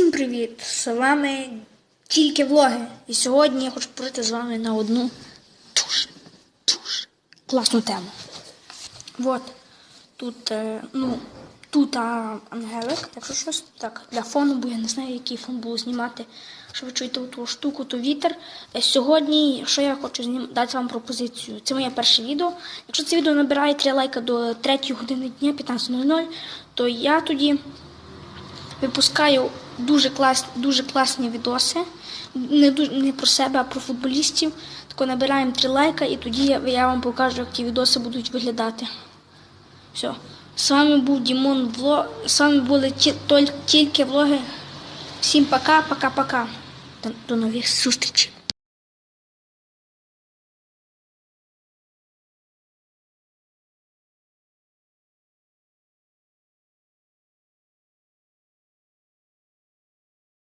привіт! З вами тільки влоги. І сьогодні я хочу поговорити з вами на одну дуже, дуже класну тему. От тут, е, ну, тут Ангелик, якщо щось, так, для фону, бо я не знаю, який фон буду знімати. Що ви чуєте ту штуку, то вітер. Е, Сьогодні, що я хочу знім... дати вам пропозицію. Це моє перше відео. Якщо це відео набирає 3 лайка до 3 години дня, 15.00, то я тоді випускаю дуже, клас, дуже класні відоси. Не, не про себе, а про футболістів. Тако набираємо 3 лайка і тоді я, вам покажу, як ті відоси будуть виглядати. Все. З вами був Дімон Влог. З вами були тільки влоги. Всім пока, пока, пока. До, до нових зустрічей.